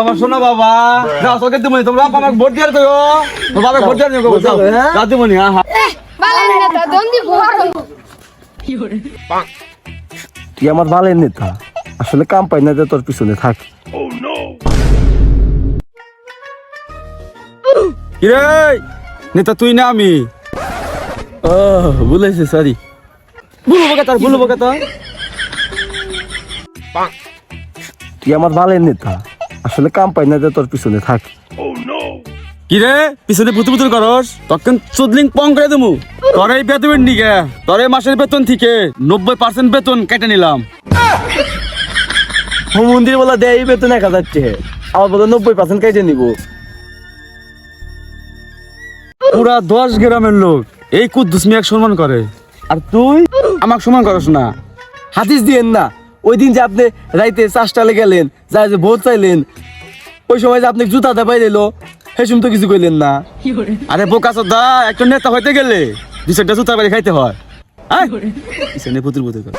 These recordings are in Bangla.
আমার শোনো বাবা যাও তোকে তুমি তোমরা আমাকে ভোট দিয়ে তো বাবা ভোট দিয়ে যাও। যাও তুমি হ্যাঁ নেতা দন্দি তুই আমার ভালো নেতা আসলে কাম পাই না যে তোর পিছনে থাক। কিরে? নেতা তুই না আমি? ও ভুলেছি সরি ভুলবো কে তোর ভুলবো কে তোর তুই আমার নেতা। আসলে কাম পাই না যে তোর পিছনে থাক। কিরে পিছনে পুতুল পুতুল করস? তখন চুদলিং পং করে দেবো। তোর এই বেতনের নিকে তোর এই মাসের বেতন থেকে নব্বই পার্সেন্ট বেতন কেটে নিলাম। মন্দির বলা দেয় এই বেতন এক হাজার টাকা আমার বলে নব্বই পার্সেন্ট কেটে নিবো। পুরা দশ গ্রামের লোক এই কুদ্দুস মিয়াক সম্মান করে। আর তুই? আমাকে সম্মান করস না হাতিস দিয়েন না। ওই দিন যে আপনি রাইতে চাষটালে গেলেন যা যে ভোট চাইলেন ওই সময় যে আপনি জুতা দাবাই দিল সেসম তো কিছু কইলেন না। আরে বোকা দা একটা নেতা হইতে গেলে দুই চারটা জুতার বাড়ি খাইতে হয়। আয়, পুতুল পুতুল করে।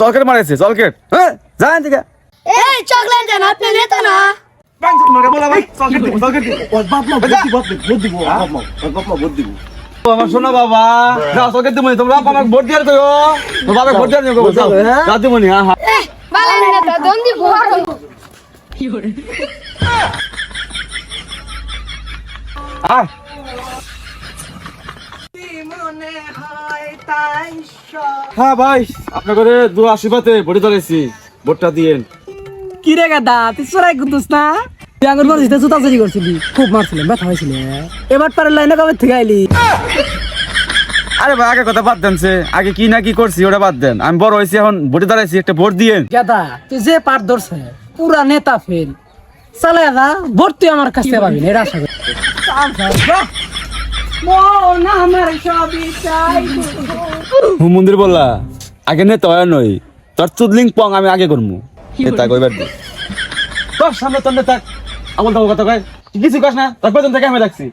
চলকেট মারাইছে চলকেট। হ্যাঁ যান থেকে এই চকলেট দেন আপনি নেতা না। আমার শোনো বাবা। যাও আমাকে ভোট দিয়ে তো তোর বাবা ভোট দিয়ে যাও। যাও তুমি নি হ্যাঁ হ্যাঁ ভাই আপনার করে দু আশীর্বাদে ভোটে ধরেছি ভোটটা দিয়েন। কি রে গাদা? তুই না? তুই আঙুর মারছিস না জুতা চুরি করছিলি। খুব ব্যথা হয়েছিল। এবার পারে লাইনে কবে থেকে আইলি? আরে ভাই আগে কথা বাদ দেন সে। আগে কি না কি করছি ওটা বাদ দেন। আমি বড় হয়েছি এখন ভোটে দাঁড়াইছি একটা ভোট দিয়েন গাদা তুই যে পার ধরছে পুরা নেতা ফেল চালে দা ভর্তি আমার কাছে পাবি না এটা আশা করি। বললা আগে নে তয়া নই। তোর চুদলিং পং আমি আগে করমু তাক কইবার দে। তোর সামনে আমল দাও কথা কয়। কিছু কাজ না তারপর থেকে আমি রাখছি